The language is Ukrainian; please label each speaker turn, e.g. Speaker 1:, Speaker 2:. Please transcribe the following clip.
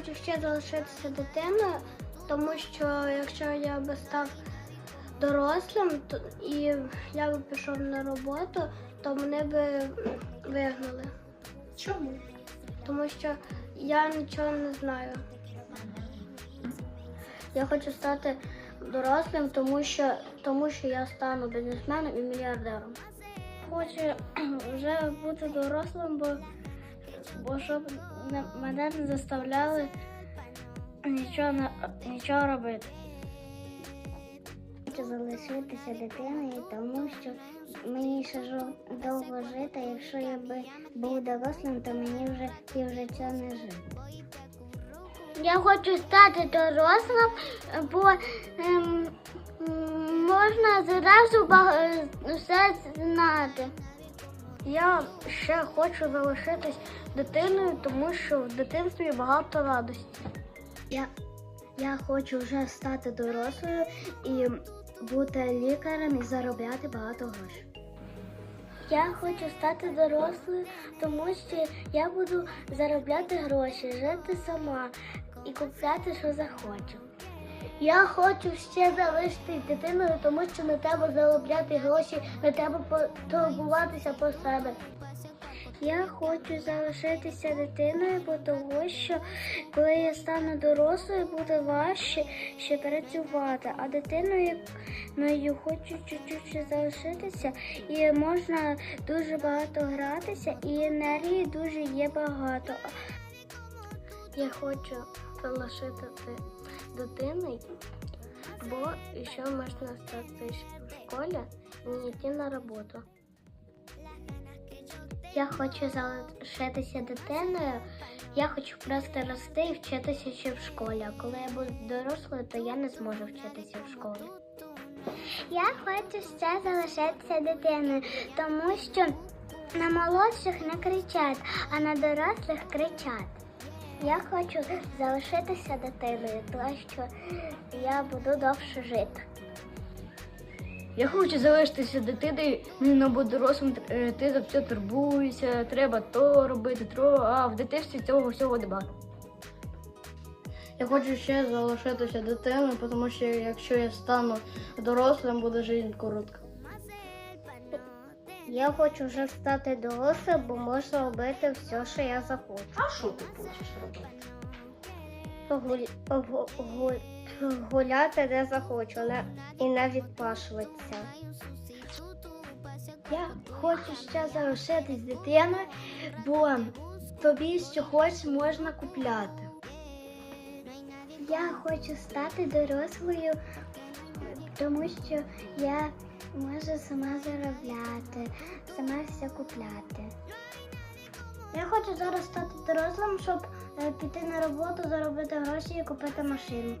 Speaker 1: хочу ще залишитися дитиною, тому що якщо я би став дорослим то, і я би пішов на роботу, то мене би вигнали.
Speaker 2: Чому?
Speaker 1: Тому що я нічого не знаю. Я хочу стати дорослим, тому що, тому що я стану бізнесменом і мільярдером. Хочу вже бути дорослим, бо, бо щоб не- мене не заставляли нічого, нічого робити. Хочу залишитися дитиною, тому що мені ще довго жити. Якщо я би був дорослим, то мені вже півжиття не жити. Я хочу стати дорослим, бо ем, можна зразу все знати. Я ще хочу залишитись дитиною, тому що в дитинстві багато радості. Я, я хочу вже стати дорослою і бути лікарем і заробляти багато грошей. Я хочу стати дорослою, тому що я буду заробляти гроші, жити сама і купляти, що захочу. Я хочу ще залишитись дитиною, тому що не треба заробляти гроші, не треба турбуватися про себе. Я хочу залишитися дитиною, бо того, що коли я стану дорослою, буде важче ще працювати, а дитиною хочу чуть-чуть залишитися, і можна дуже багато гратися, і енергії дуже є багато. Я хочу залишити дитиною, бо ще можна стати в школі і не йти на роботу. Я хочу залишитися дитиною. Я хочу просто рости і вчитися ще в школі. А коли я буду дорослою, то я не зможу вчитися в школі. Я хочу ще залишитися дитиною, тому що на молодших не кричать, а на дорослих кричать. Я хочу залишитися дитиною, тому що я буду довше жити.
Speaker 3: Я хочу залишитися дитиною, ну бо дорослим е, ти за все турбуєшся, треба то робити, то, а в дитинстві цього всього нема.
Speaker 4: Я хочу ще залишитися дитиною, тому що якщо я стану дорослим, буде життя коротка.
Speaker 1: Я хочу вже стати дорослим, бо можу робити все, що я захочу.
Speaker 2: А що ти хочеш робити?
Speaker 1: Гуль... гу- Гуляти де захочу не... і не відпашуватися. Я хочу ще залишитись дитиною, бо тобі що хочеш можна купляти. Я хочу стати дорослою, тому що я можу сама заробляти, сама все купляти. Я хочу зараз стати дорослим, щоб е, піти на роботу, заробити гроші і купити машину.